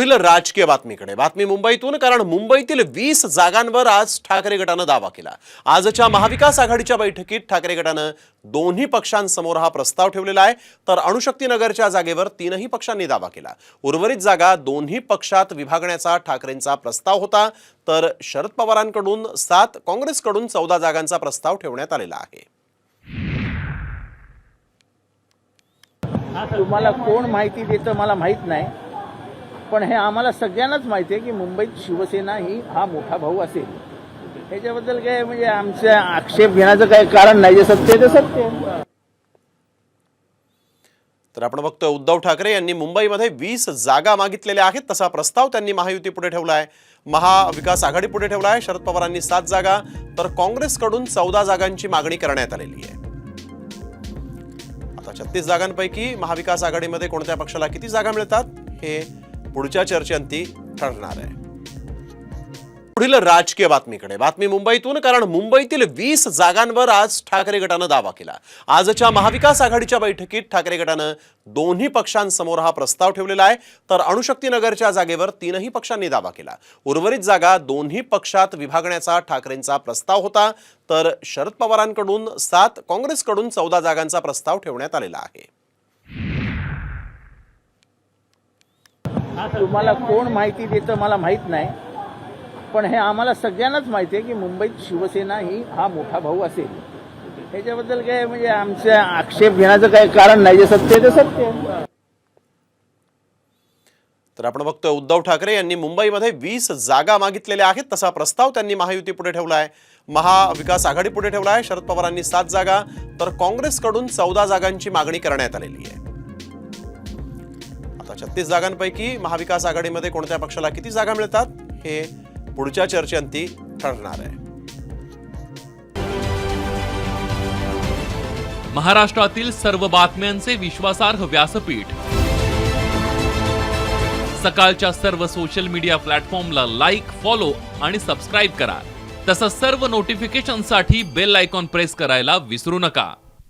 पुढील राजकीय बातमीकडे. बातमी मुंबईतून कारण मुंबईतील वीस जागांवर आज ठाकरे गटानं दावा केला. आजच्या महाविकास आघाडीच्या बैठकीत ठाकरे गटानं दोन्ही पक्षांसमोर हा प्रस्ताव ठेवलेला आहे. तर अणुशक्ती नगरच्या जागेवर तीनही पक्षांनी दावा केला. उर्वरित जागा दोन्ही पक्षात विभागण्याचा ठाकरेंचा प्रस्ताव होता. तर शरद पवारांकडून सात काँग्रेसकडून चौदा जागांचा प्रस्ताव ठेवण्यात आलेला आहे. तुम्हाला कोण माहिती देतं मला माहीत नाही. पण हे आम्हाला सगळ्यांनाच माहिती आहे की मुंबईत शिवसेना ही हा मोठा भाऊ असेल. ह्याच्याबद्दल काय म्हणजे आमच्या आक्षेप घेण्याचं काही कारण नाही जे सत्य ते सत्य तर आपण बघतोय उद्धव ठाकरे यांनी मुंबईमध्ये वीस जागा मागितलेल्या आहेत तसा प्रस्ताव त्यांनी महायुती पुढे ठेवला आहे महाविकास आघाडी पुढे ठेवला आहे शरद पवारांनी सात जागा तर काँग्रेसकडून चौदा जागांची मागणी करण्यात आलेली आहे. आता छत्तीस जागांपैकी महाविकास आघाडीमध्ये कोणत्या पक्षाला किती जागा मिळतात हे पुढच्या चर्चेअंती ठरणार आहे. पुढील राजकीय बातमीकडे. बातमी मुंबईतून कारण मुंबईतील वीस जागांवर आज ठाकरे गटानं दावा केला. आजच्या महाविकास आघाडीच्या बैठकीत ठाकरे गटानं दोन्ही पक्षांसमोर हा प्रस्ताव ठेवलेला आहे. तर अणुशक्तीनगरच्या जागेवर तीनही पक्षांनी दावा केला. उर्वरित जागा दोन्ही पक्षात विभागण्याचा ठाकरेंचा प्रस्ताव होता. तर शरद पवारांकडून सात काँग्रेसकडून चौदा जागांचा प्रस्ताव ठेवण्यात आलेला आहे. तुम्हाला कोण माहिती देतं मला माहीत नाही. पण हे आम्हाला सगळ्यांनाच माहिती आहे की मुंबईत शिवसेना ही हा मोठा भाऊ असेल. ह्याच्याबद्दल काय म्हणजे आमच्या आक्षेप घेण्याचं काही कारण नाही जे सत्य ते सत्य तर आपण बघतोय उद्धव ठाकरे यांनी मुंबईमध्ये वीस जागा मागितलेल्या आहेत तसा प्रस्ताव त्यांनी महायुती पुढे ठेवला आहे महाविकास आघाडी पुढे ठेवला आहे शरद पवारांनी सात जागा तर काँग्रेसकडून चौदा जागांची मागणी करण्यात आलेली आहे. आता छत्तीस जागांपैकी महाविकास आघाडीमध्ये कोणत्या पक्षाला किती जागा मिळतात हे पुढच्या चर्चेअंती ठरणार आहे. महाराष्ट्रातील सर्व बातम्यांचे विश्वासार्ह व्यासपीठ. सकाळच्या सर्व सोशल मीडिया प्लॅटफॉर्मला लाईक फॉलो आणि सबस्क्राईब करा. तसंच सर्व नोटिफिकेशनसाठी बेल आयकॉन प्रेस करायला विसरू नका.